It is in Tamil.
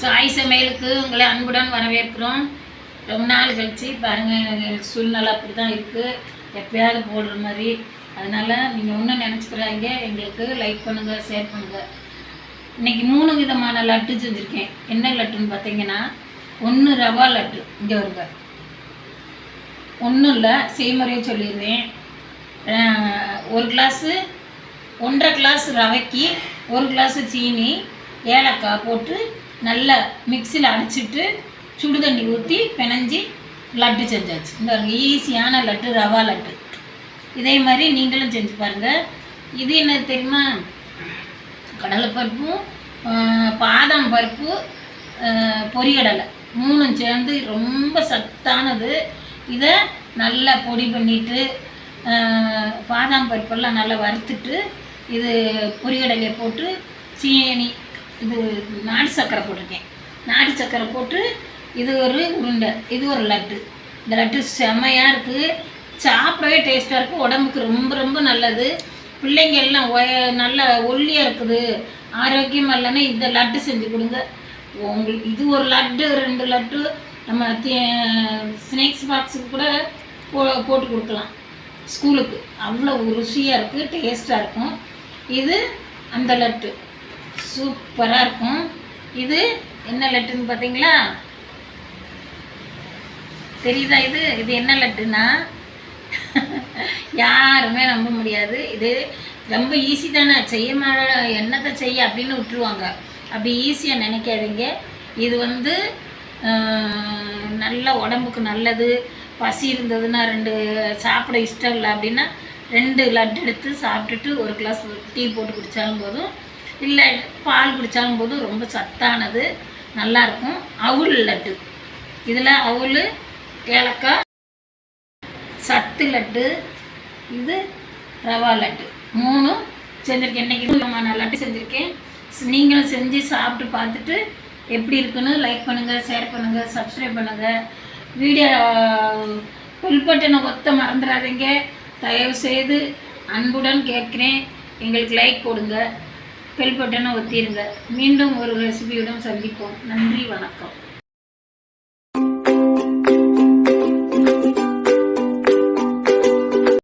சாய் சமையலுக்கு உங்களை அன்புடன் வரவேற்கிறோம். ரொம்ப நாள் கழித்து பாருங்கள் சூழ்நிலை அப்படி தான் இருக்குது எப்பயாவது போடுற மாதிரி. அதனால் நீங்கள் ஒன்றும் நினச்சிக்கிறாங்க எங்களுக்கு லைக் பண்ணுங்கள் ஷேர் பண்ணுங்கள் இன்றைக்கி மூணு விதமான லட்டு செஞ்சுருக்கேன். என்ன லட்டுன்னு பார்த்தீங்கன்னா ஒன்று ரவா லட்டு. இங்கே வருங்க. ஒன்றும் இல்லை செய்முறையை சொல்லிடுறேன் ஒரு கிளாஸு ஒன்றரை கிளாஸ் ரவைக்கு ஒரு கிளாஸு சீனி ஏலக்காய் போட்டு நல்லா மிக்சியில் அடிச்சிட்டு சுடு தண்ணி ஊற்றி பிணைஞ்சி லட்டு செஞ்சாச்சு. இந்த ஈஸியான லட்டு ரவா லட்டு. இதே மாதிரி நீங்களும் செஞ்சு பாருங்கள் இது என்ன தெரியுமா? கடலைப்பருப்பும் பாதாம் பருப்பு ஆஹ், பொரிகடலை மூணும் சேர்ந்து ரொம்ப சத்தானது. இதை நல்லா பொடி பண்ணிட்டு பாதாம் பருப்பெல்லாம் நல்லா வறுத்துட்டு இது பொரிகடலையை போட்டு சீனி இது நாட்டு சர்க்கரை போட்டிருக்கேன். நாட்டு சர்க்கரை போட்டு இது ஒரு உருண்டை இது ஒரு லட்டு. இந்த லட்டு செமையாக இருக்குது சாப்பிடவே டேஸ்ட்டாக இருக்குது உடம்புக்கு ரொம்ப ரொம்ப நல்லது. பிள்ளைங்க எல்லாம் ஒய நல்ல ஒல்லியாக இருக்குது. ஆரோக்கியமாக இல்லைன்னா இந்த லட்டு செஞ்சு கொடுங்க. உங்களுக்கு இது ஒரு லட்டு ரெண்டு லட்டு. நம்ம ஸ்நாக்ஸ் பாக்ஸுக்கு கூட போ போட்டு கொடுக்கலாம். ஸ்கூலுக்கு. அவ்வளோ ருசியாக இருக்குது டேஸ்ட்டாக இருக்கும். இது அந்த லட்டு. சூப்பராக இருக்கும். இது என்ன லட்டுன்னு பார்த்தீங்களா தெரியுதா இது? இது என்ன லட்டுனா யாருமே நம்ப முடியாது. இது ரொம்ப ஈஸி தானே. செய்ய மா என்னத்தை செய்ய அப்படின்னு விட்டுருவாங்க. அப்படி ஈஸியாக நினைக்காதீங்க. இது வந்து நல்ல உடம்புக்கு நல்லது. பசி இருந்ததுன்னா ரெண்டு சாப்பிட இஷ்டம் இல்லை அப்படின்னா ரெண்டு லட்டு எடுத்து சாப்பிட்டுட்டு ஒரு கிளாஸ் டீ போட்டு குடித்தாலும் போதும். இல்லை பால் குடித்தாலும் போது ரொம்ப சத்தானது நல்லாயிருக்கும் அவுள் லட்டு. இதில் அவுள் ஏலக்காய் சத்து லட்டு இது ரவா லட்டு. மூணும் செஞ்சுருக்கேன். இன்றைக்கி விதமான லட்டு செஞ்சுருக்கேன். நீங்களும் செஞ்சு சாப்பிட்டு பார்த்துட்டு எப்படி இருக்குன்னு லைக் பண்ணுங்கள் ஷேர் பண்ணுங்கள் சப்ஸ்கிரைப் பண்ணுங்கள் வீடியோ புல் பட்டனை ஒத்த மறந்துடாதீங்க தயவு செய்து அன்புடன் கேட்குறேன். எங்களுக்கு லைக் போடுங்க. பெல் பட்டனை ஒத்திருங்க. மீண்டும் ஒரு ரெசிபியுடன் சந்திப்போம். நன்றி வணக்கம்.